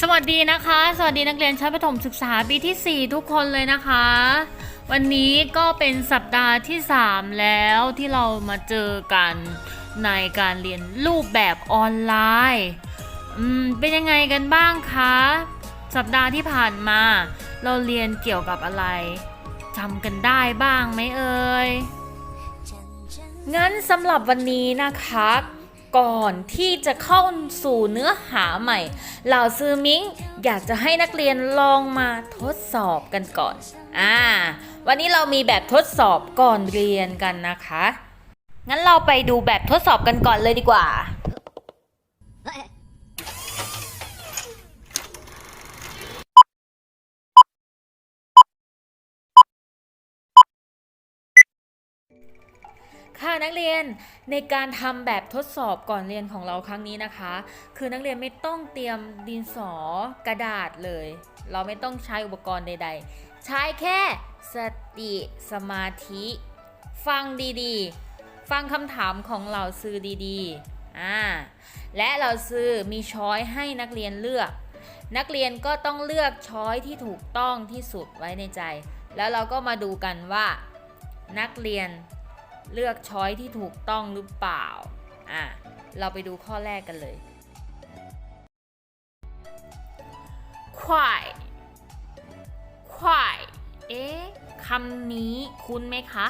สวัสดีนะคะ สวัสดีนักเรียนชั้นประถมศึกษาปีที่ 4 ทุกคนเลยนะคะ วันนี้ก็เป็นสัปดาห์ที่ 3 แล้วที่เรามาเจอกันในการเรียนรูปแบบออนไลน์เป็นยังไงกันบ้างคะ สัปดาห์ที่ผ่านมา เราเรียนเกี่ยวกับอะไร จำกันได้บ้างไหมเอ่ยงั้นสำหรับวันนี้นะคะ ก่อนที่จะเข้าสู่เนื้อหาใหม่เหล่าซือมิงอยากจะให้นักเรียนลองมาทดสอบกันก่อน อ่า วันนี้เรามีแบบทดสอบก่อนเรียนกันนะคะ งั้นเราไปดูแบบทดสอบกันก่อนเลยดีกว่า ค่ะนักเรียนในการทำแบบทดสอบก่อนเรียนของเราครั้งนี้นะคะ คือนักเรียนไม่ต้องเตรียมดินสอกระดาษเลย เราไม่ต้องใช้อุปกรณ์ใด ๆ ใช้แค่สติสมาธิ ฟังดีๆ ฟังคำถามของเราซื้อดีๆอ่าและเราซื้อมีช้อยให้นักเรียนเลือก นักเรียนก็ต้องเลือกช้อยที่ถูกต้องที่สุดไว้ในใจ แล้วเราก็มาดูกันว่า นักเรียน เลือกช้อยที่ถูกต้องหรือเปล่า อะ เราไปดูข้อแรกกันเลยควายควายเอ๊ะคำนี้คุ้นไหมคะ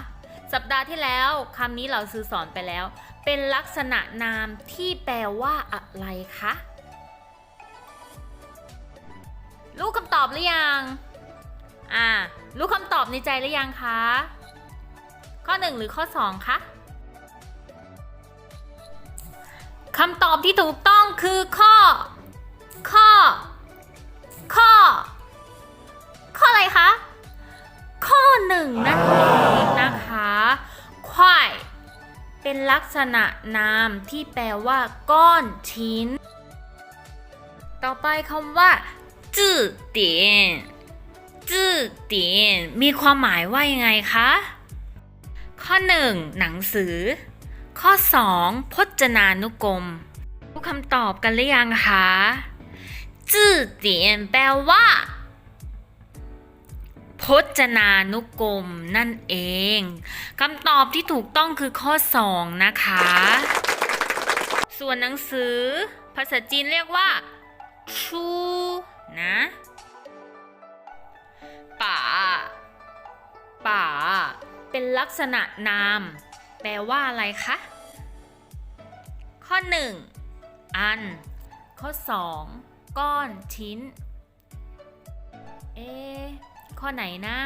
สัปดาห์ที่แล้วคำนี้เราซื้อสอนไปแล้ว เป็นลักษณะนามที่แปลว่าอะไรคะ รู้คำตอบหรือยัง อ่า รู้คำตอบในใจหรือยังคะ ข้อ 1 หรือข้อ 2 คะคำตอบที่ถูกต้องคือข้อ ข้อ ข้อ ข้ออะไรคะ ข้อ 1 นั่นเองนะคะควายเป็นลักษณะนามที่แปลว่า ก้อนชิ้น ต่อไปคำว่าจื่อเตียนจื่อเตียนมีความหมายว่ายังไงคะ ข้อ 1 หนังสือ ข้อ 2 พจนานุกรมรู้คำตอบกันหรือยังคะจื่อเตียนแปลว่า พจนานุกรมนั่นเองคำตอบที่ถูกต้องคือข้อ 2 นะคะ ส่วนหนังสือ ภาษาจีนเรียกว่า ลักษณะนาม แปลว่าอะไรคะ ข้อ 1 อัน ข้อ 2 ก้อนชิ้น เอะข้อไหนนะ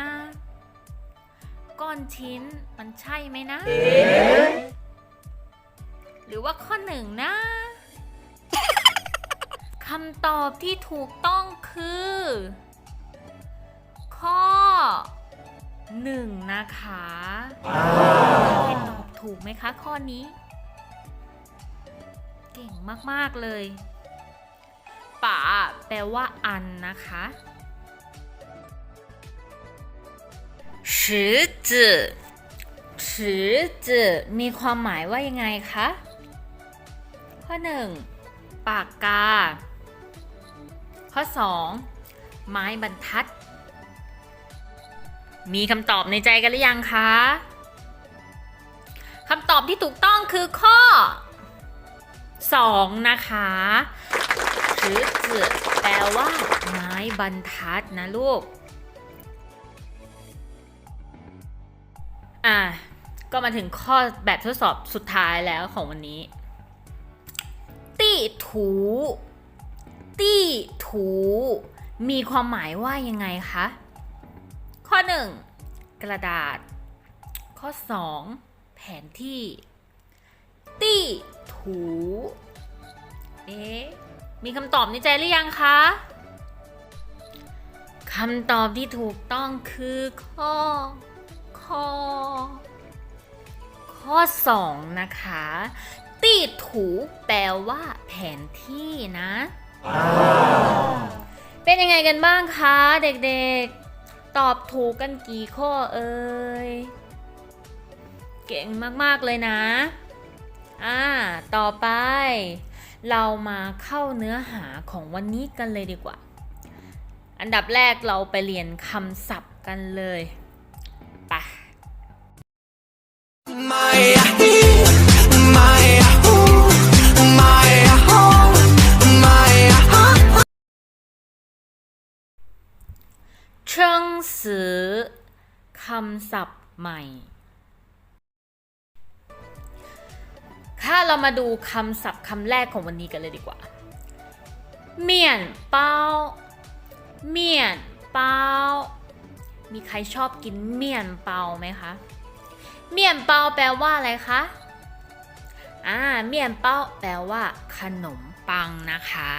ก้อนชิ้นมันใช่ไหมนะ หรือว่าข้อหนึ่งนะคำตอบที่ถูกต้องคือ ข้อ หนะคะเป็นตอบถูกไหมคะ ข้อนี้ เก่งมาก ๆ เลยป่าแปลว่าอันนะคะสือจือสือจือมีความหมายว่ายังไงคะ ข้อ 1 ปากกา ข้อ 2 ไม้บรรทัด มีคำตอบในใจกันหรือยังคะคำตอบที่ถูกต้องคือข้อ 2 นะคะชือจือแปลว่า ไม้บรรทัดนะลูก อะ ก็มาถึงข้อแบบทดสอบสุดท้ายแล้วของวันนี้ ตีถูตีถู มีความหมายว่ายังไงคะ 1 กระดาษ ข้อ 2 แผนที่ ตี้ถูเอ๊ะมีคำตอบในใจหรือยังคะคำตอบที่ถูกต้องคือข้อ ข้อ ข้อ 2 นะคะ ตีถูแปลว่าแผนที่นะ เป็นยังไงกันบ้างคะ เด็กๆ ตอบถูกกันกี่ข้อเอ่ย เก่งมาก ๆ เลยนะ อ่า ต่อไป เรามาเข้าเนื้อหาของวันนี้กันเลยดีกว่า อันดับแรกเราไปเรียนคำศัพท์กันเลย ไป คำศัพท์ใหม่ ถ้าเรามาดูคำศัพท์คำแรกของวันนี้กันเลยดีกว่า เมี่ยนเป้า เมี่ยนเป้า มีใครชอบกินเมี่ยนเปาไหมคะ เมี่ยนเปาแปลว่าอะไรคะ อ่า เมี่ยนเปาแปลว่า ขนมปังนะคะ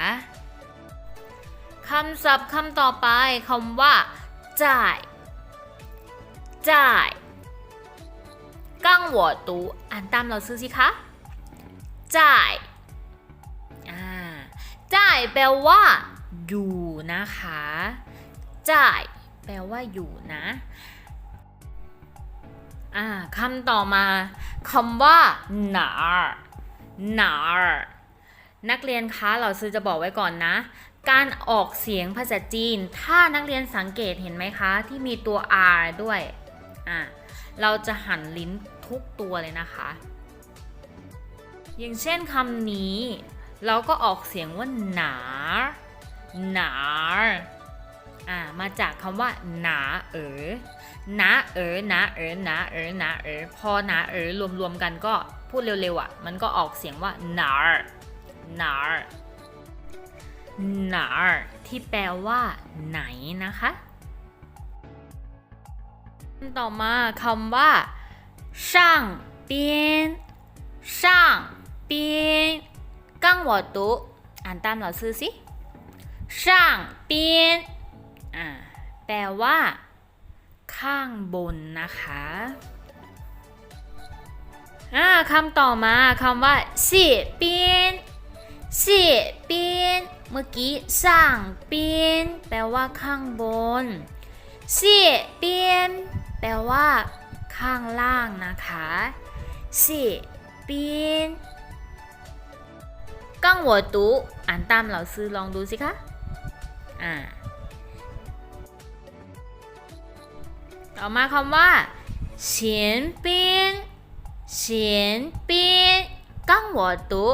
คำศัพท์คำต่อไปคำว่า จ่าย จ่ายกังหัวตูอ่านตามเราซื้อสิคะจ่ายอ่าจ่ายแปลว่า อยู่นะคะ จ่าย แปลว่าอยู่นะอ่าคำต่อมาคำว่าหนาหนานักเรียนคะเราซื้อจะบอกไว้ก่อนนะ การออกเสียงภาษาจีน ถ้านักเรียนสังเกตเห็นไหมคะ ที่มีตัว R ด้วย อะเราจะหันลิ้นทุกตัวเลยนะคะ อย่างเช่นคำนี้ เราก็ออกเสียงว่าหนา หนาอ่ามาจากคำว่าหนาเออหนาเออหนาเออหนาเออหนาเออพอหนาเออรวมๆกันก็พูดเร็วๆอะ มันก็ออกเสียงว่าหนาหนาหนาที่แปลว่าไหนนะคะ ต่อมาคำว่าช่างเปียนช่างเปียนกังหัวตุอ่านตามเราซื้อสิช่างเปียนอ่าแปลว่า ข้างบนนะคะอ่าคำต่อมาคำว่าเสียเปียนเสียเปียนเมื่อกี้สร้างเปียนแปลว่าข้างบนเสียเปียน แปลว่า ข้างล่างนะคะสียเปีนกังหัวตุอ่านตามเราซื้อลองดูสิคะ อ่า ต่อมาคำว่าเฉียนปีนเฉียนปีนกังหัวตุ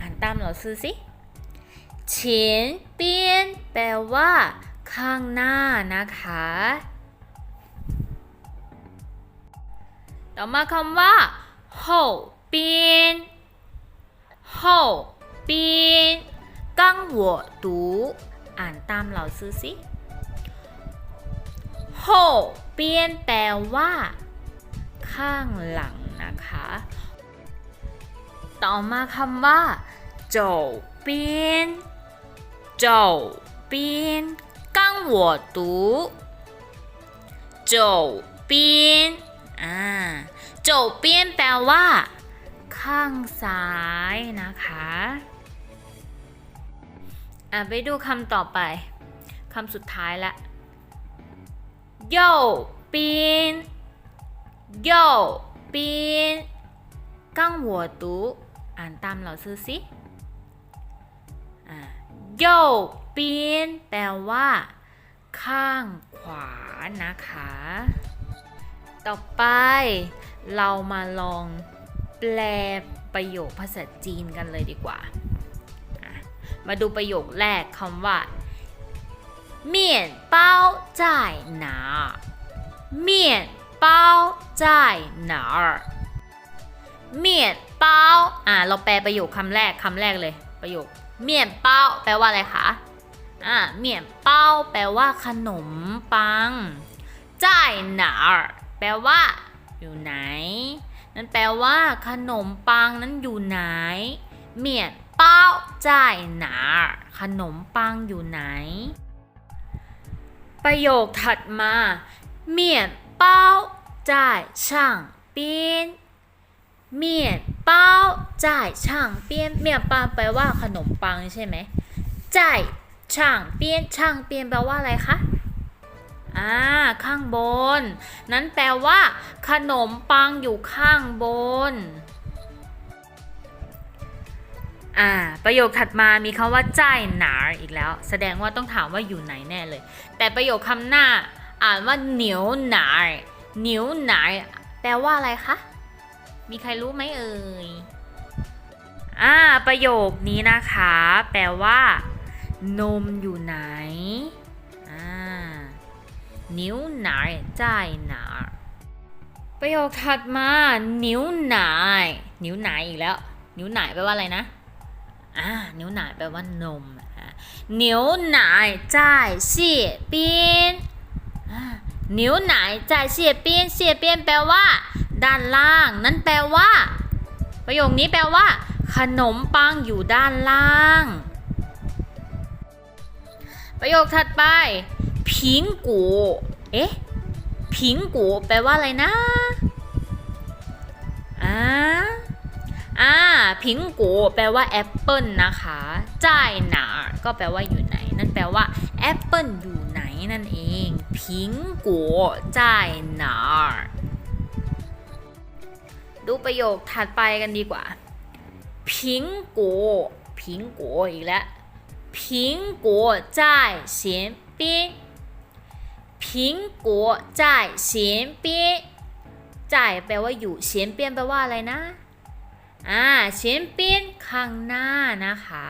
อ่านตามเราซื้อสิเฉียนปีนแปลว่า ข้างหน้านะคะ ต่อมาคำว่า后边后边刚我读อ่านตามเราซื้อสิ后边แปลว่า ข้างหลังนะคะ ต่อมาคำว่าโจเปียนโจเปียน刚我读โจเปียน อ่าโจเปียนแปลว่า ข้างซ้ายนะคะอะไปดูคำต่อไปคำสุดท้ายละโยปีนโยปีนกังหัวตุอ่านตามเราซื้อสิโยปีนแปลว่า ข้างขวานะคะ ต่อไป เรามาลองแปลประโยคภาษาจีนกันเลยดีกว่าอ่ะมาดูประโยคแรกคำว่า面包在哪面包在哪儿面包อ่ะเราแปลประโยคคำแรกคำแรกเลย ประโยคเมี่ยนเป้าแปลว่าอะไรคะอ่าเมี่ยนเป้าแปลว่า ขนมปังจ่ายหนา แปลว่า อยู่ไหน นั่นแปลว่า ขนมปังนั้นอยู่ไหน เมี่ยนเป้าจ่ายหนาขนมปังอยู่ไหน ประโยคถัดมาเมี่ยนเป้าจ่ายช่างเปียนเมี่ยนเป้าจ่ายช่างเปียนเมี่ยนป้าแปลว่าขนมปังใช่ไหมจ่ายช่างเปียนช่างเปียนแปลว่าอะไรคะ อ่าข้างบน นั้นแปลว่า ขนมปังอยู่ข้างบน อ่า ประโยคถัดมามีคำว่าจ่ายหนาอีกแล้ว แสดงว่าต้องถามว่าอยู่ไหนแน่เลย แต่ประโยคคำหน้า อ่านว่าเหนียวหนาเหนียวหนาแปลว่าอะไรคะ มีใครรู้ไหมเอ่ย อ่า ประโยคนี้นะคะ แปลว่า นมอยู่ไหน นิ้วไหนจ่ายหนาประโยคถัดมา นิ้วไหนนิ้วไหนอีกแล้ว นิ้วไหนแปลว่าอะไรนะอ่านิ้วไหนแปลว่านมนิ้วไหนจ่ายเสียเปียนนิ้วไหนจ่ายเสียเปียนเสียเปียนแปลว่า ด้านล่าง นั่นแปลว่า ประโยคนี้แปลว่า ขนมปังอยู่ด้านล่าง ประโยคถัดไป พิงกูเอ๊ะพิงกูแปลว่าอะไรนะอ่าอ่าพิงกูแปลว่าแอปเปิลนะคะจ่ายหนาก็แปลว่าอยู่ไหน นั่นแปลว่าแอปเปิลอยู่ไหนนั่นเองพิงกูจ่ายหนาดูประโยคถัดไปกันดีกว่าพิงกูพิงกูอีกแล้ว พิงกัวจ่ายเฉียนเปี้ยจ่ายแปลว่าอยู่เฉียนเปียนแปลว่าอะไรนะ อ่าเฉียนเปียนข้างหน้านะคะ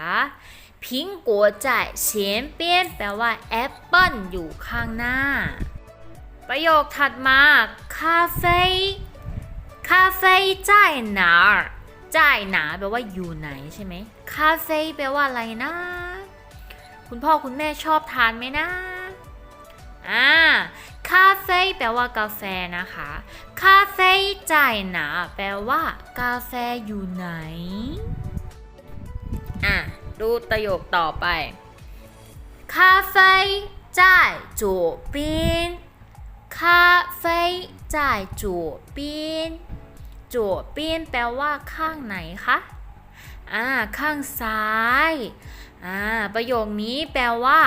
พิงกัวจ่ายเฉียนเปียนแปลว่าแอปเปิลอยู่ข้างหน้า ประโยคถัดมาคาเฟ่คาเฟ่จ่ายหนจ่ายหนแปลว่าอยู่ไหนใช่ไหมคาเฟ่แปลว่าอะไรนะ คุณพ่อคุณแม่ชอบทานไหมนะ อ่าคาเฟ่แปลว่ากาแฟนะคะ คาเฟ่จ่ายหนาแปลว่ากาแฟอยู่ไหน อะ ดูประโยคต่อไป คาเฟ่จ่ายจูบินคาเฟ่จ่ายจูบินจูบินแปลว่าข้างไหนคะ อ่า ข้างซ้าย อ่า ประโยคนี้แปลว่า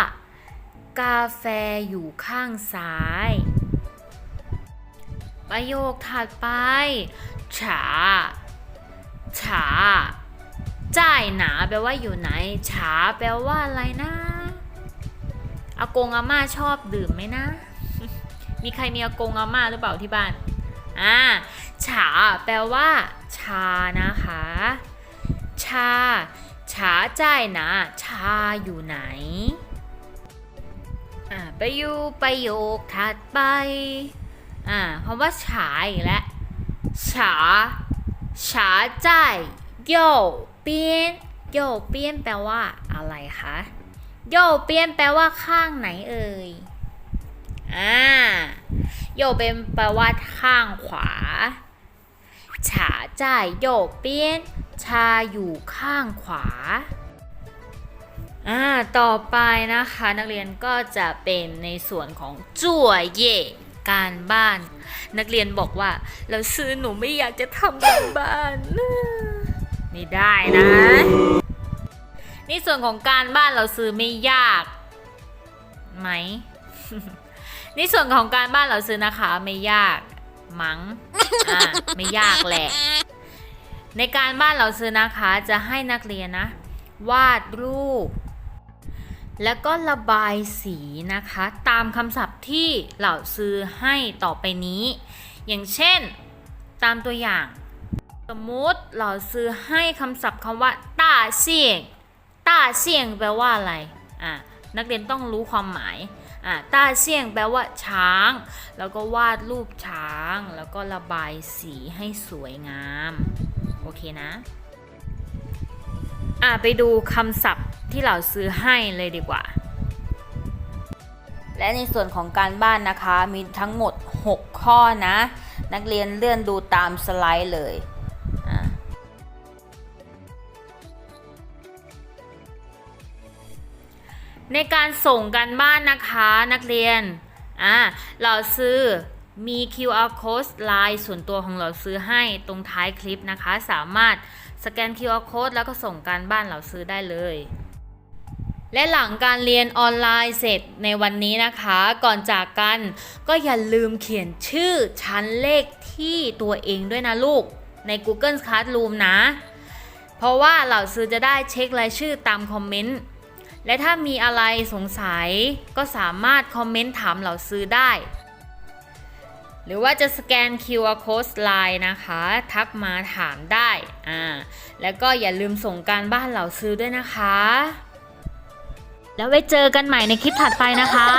กาแฟอยู่ข้างซ้าย ประโยคถัดไปฉาฉาจ่ายหนาแปลว่าอยู่ไหนฉาแปลว่าอะไรนะอากงอาม่าชอบดื่มไหมนะ มีใครมีอากงอาม่าหรือเปล่าที่บ้านอ่าฉาแปลว่า ชานะคะ ชาฉาจ่ายนะชาอยู่ไหน อ่าไปอยู่ประโยคถัดไปอ่าคำว่าฉาอีกแล้วฉาฉาใจโยเปียนโยเปียนแปลว่าอะไรคะโยเปียนแปลว่าข้างไหนเอ่ยอ่าโยเป็นแปลว่าข้างขวาฉาใจโยเปียนชาอยู่ข้างขวา อ่าต่อไปนะคะนักเรียนก็จะเป็นในส่วนของจั่วเย่การบ้าน นักเรียนบอกว่าเราซื้อหนูไม่อยากจะทำการบ้านไม่ได้นะในส่วนของการบ้านเราซื้อไม่ยากไหมในส่วนของการบ้านเราซื้อนะคะ ไม่ยากมัง้งอ่าไม่ยากแหละ ในการบ้านเราซื้อนะคะจะให้นักเรียนนะ วาดรูป แล้วก็ระบายสีนะคะ ตามคำศัพท์ที่เหล่าซื้อให้ต่อไปนี้ อย่างเช่น ตามตัวอย่าง สมมุติเราซื้อให้คำศัพท์คำว่าต้าเสี่ยงต้าเสี่ยงแปลว่าอะไรอะนักเรียนต้องรู้ความหมายอะต้าเสี่ยงแปลว่าช้าง แล้วก็วาดรูปช้าง แล้วก็ระบายสีให้สวยงาม โอเคนะ อะไปดูคำศัพท์ที่เราซื้อให้เลยดีกว่า และในส่วนของการบ้านนะคะมีทั้งหมด 6 ข้อนะ นักเรียนเลื่อนดูตามสไลด์เลยในการส่งการบ้านนะคะนักเรียน อะเราซื้อมี QR code ไลน์ส่วนตัวของเราซื้อให้ตรงท้ายคลิปนะคะ สามารถ สแกน QR code แล้วก็ส่งการบ้านเราซื้อได้เลย และหลังการเรียนออนไลน์เสร็จในวันนี้นะคะ ก่อนจากกันก็อย่าลืมเขียนชื่อชั้นเลขที่ตัวเองด้วยนะลูก ใน Google Classroom นะ เพราะว่าเหล่าซื้อจะได้เช็ครายชื่อตามคอมเมนต์และถ้ามีอะไรสงสัยก็สามารถคอมเมนต์ถามเหล่าซื้อได้ หรือว่าจะสแกน QR code line นะคะ ทักมาถามได้อ่าแล้วก็อย่าลืมส่งการบ้านเหล่าซื้อด้วยนะคะ แล้วไว้เจอกันใหม่ในคลิปถัดไปนะคะ